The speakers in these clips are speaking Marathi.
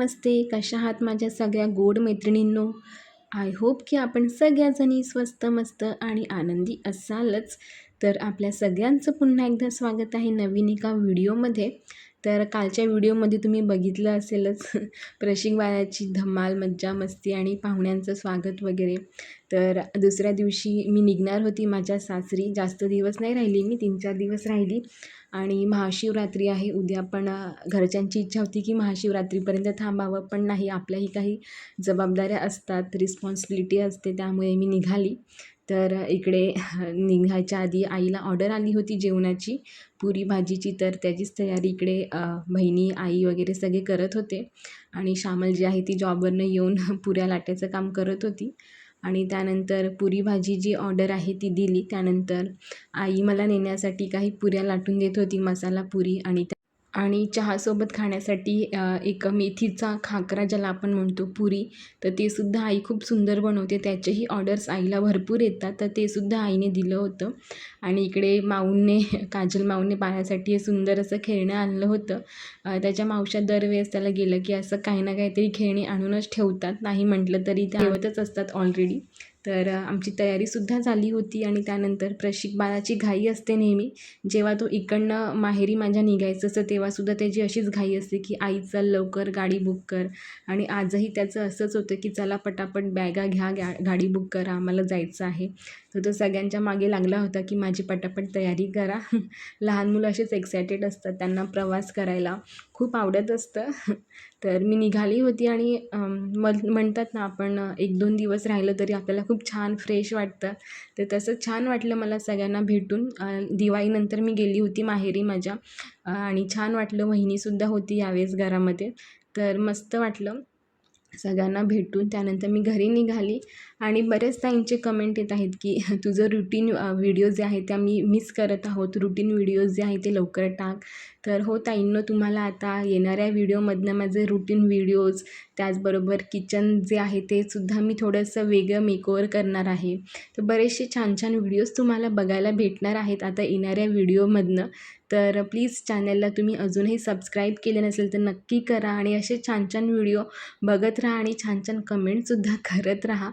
नमस्ते. कशा आहात माझ्या सगळ्या गोड मैत्रिणींनो? आय होप की आपण सगळ्याजणी स्वस्त मस्त आणि आनंदी असालच. तर आपल्या सगळ्यांचं पुन्हा एकदा स्वागत आहे नवीन एका व्हिडिओमध्ये. तर कालच्या व्हिडिओमध्ये तुम्ही बघितलं असेलच प्रशिक बाळाची धमाल मज्जा मस्ती आणि पाहुण्यांचं स्वागत वगैरे. तर दुसऱ्या दिवशी मी निघणार होती माझ्या सासरी. जास्त दिवस नाही राहिली मी तीन चार दिवस राहिली. आणि महाशिवरात्री आहे. उद्या पण घरच्यांची इच्छा होती की महाशिवरात्रीपर्यंत थांबावं पण नाही. आपल्याही काही जबाबदाऱ्या असतात रिस्पॉन्सिबिलिटी असते त्यामुळे मी निघाली. तर इकडे निघायच्या आधी आईला ऑर्डर आली होती जेवणाची पुरी भाजीची. तर त्याचीच तयारी इकडे बहिणी आई वगैरे सगळे करत होते. आणि श्यामल जी आहे ती जॉबवरनं येऊन पुऱ्या लाटायचं काम करत होती. आणि त्यानंतर पुरी भाजी जी ऑर्डर आहे ती दिली. त्यानंतर आई मला नेण्यासाठी काही पुऱ्या लाटून देत होती मसाला पुरी आणि त्या आणि चहासोबत खाण्यासाठी एक मेथीचा खाकरा ज्याला आपण म्हणतो पुरी तर ते सुद्धा आई खूप सुंदर बनवते. त्याचेही ऑर्डर्स आईला भरपूर येतात तर ते सुद्धा आईने दिलं होतं. आणि इकडे माऊंने काजल माऊंने बाळासाठी सुंदर असं खेळणं आणलं होतं. त्याच्या मावश्या दरवेळेस त्याला गेलं की असं काही ना काहीतरी खेळणी आणूनच ठेवतात. नाही म्हटलं तरी त्या ठेवतच असतात ऑलरेडी तर आमची तयारीसुद्धा झाली होती आणि त्यानंतर प्रशिक बाळाची घाई असते नेहमी. जेव्हा तो इकडनं माहेरी माझ्या निघायचं असतं तेव्हासुद्धा त्याची अशीच घाई असते की आई चल लवकर गाडी बुक कर. आणि आजही त्याचं असंच होतं की चला पटापट बॅगा घ्या गा गाडी बुक करा आम्हाला जायचं आहे. तर तो सगळ्यांच्या मागे लागला होता की माझी पटापट तयारी करा. लहान मुलं असेच एक्सायटेड असतात त्यांना प्रवास करायला खूप आवडत असतं. तर मी निघाली होती आणि म्हणतात ना आपण एक दोन दिवस राहिलं तरी आपल्याला खूप छान फ्रेश वाटतं. तर तसं छान वाटलं मला सगळ्यांना भेटून. दिवाळीनंतर मी गेली होती माहेरी माझ्या. आणि छान वाटलं वहिनीसुद्धा होती यावेळेस घरामध्ये. तर मस्त वाटलं सगळ्यांना भेटून. त्यानंतर मी घरी निघाली. आणि बरेच ताईंचे कमेंट येत आहेत की तुझं रुटीन व्हिडिओ जे आहे त्या मी मिस करत आहोत. रुटीन व्हिडिओज जे आहे ते लवकर टाक. तर हो ताईंनो तुम्हाला आता येणाऱ्या व्हिडिओमधनं माझे रुटीन व्हिडिओज त्याचबरोबर किचन जे आहे ते सुद्धा मी थोडंसं वेगळं मेकओवर करणार आहे. तर बरेचसे छान छान व्हिडिओज तुम्हाला बघायला भेटणार आहेत आता येणाऱ्या व्हिडिओमधनं तर प्लीज चॅनलला तुम्ही अजूनही सबस्क्राईब केले नसेल तर नक्की करा आणि असे छान छान व्हिडिओ बघत राहा आणि छान छान कमेंटसुद्धा करत राहा.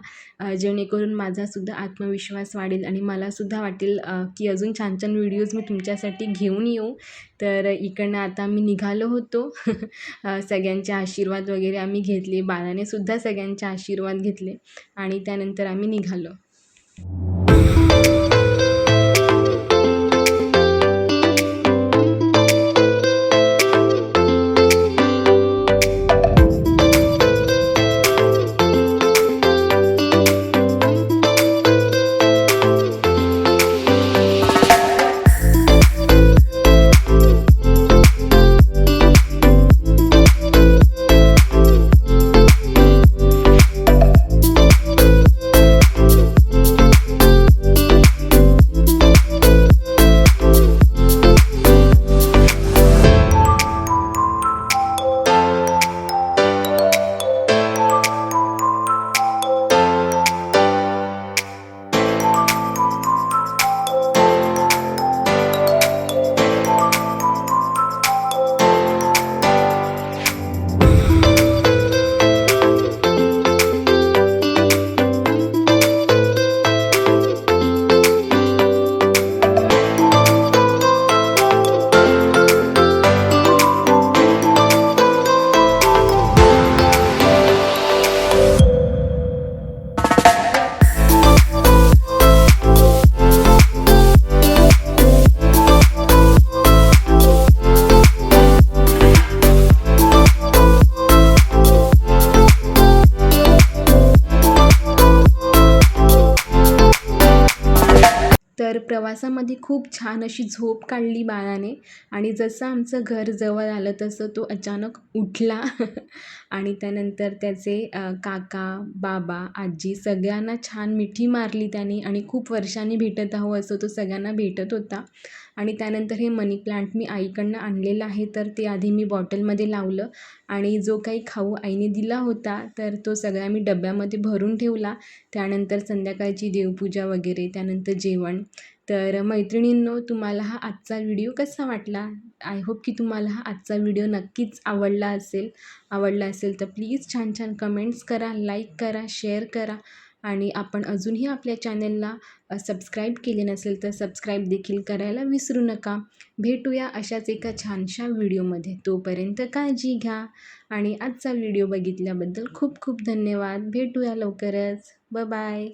जेणेकरून माझासुद्धा आत्मविश्वास वाढेल आणि मलासुद्धा वाटेल की अजून छान छान व्हिडिओज मी तुमच्यासाठी घेऊन येऊ. तर इकडनं आता मी निघालो होतो. सगळ्यांचे आशीर्वाद वगैरे आम्ही घेतले. बाळाने सुद्धा सगळ्यांचे आशीर्वाद घेतले आणि त्यानंतर आम्ही निघालो. प्रवासामध्ये खूप छान अशी झोप काढली बाळाने. आणि जसं आमचं घर जवळ आलं तसं तो अचानक उठला. आणि त्यानंतर त्याचे काका बाबा आजी सगळ्यांना छान मिठी मारली त्याने. आणि खूप वर्षांनी भेटत आहो असं तो सगळ्यांना भेटत होता. आणि त्यानंतर हे मनी प्लांट मी आईकडनं आणलेलं आहे तर ते आधी मी बॉटलमध्ये लावलं. आणि जो काही खाऊ आईने दिला होता तर तो सगळा मी डब्यामध्ये भरून ठेवला. त्यानंतर संध्याकाळची देवपूजा वगैरे त्यानंतर जेवण. तर मैत्रिणींनो तुम्हाला हा आजचा व्हिडिओ कसा वाटला? आय होप की तुम्हाला हा आजचा व्हिडिओ नक्कीच आवडला असेल. आवडला असेल तर प्लीज छान छान कमेंट्स करा लाईक करा शेअर करा आणि आपण अजूनही आपल्या चॅनलला सबस्क्राईब केले नसेल तर सबस्क्राईब देखील करायला विसरू नका. भेटूया अशाच एका छानशा व्हिडिओमध्ये तोपर्यंत काळजी घ्या आणि आजचा व्हिडिओ बघितल्याबद्दल खूप खूप धन्यवाद. भेटूया लवकरच. ब बाय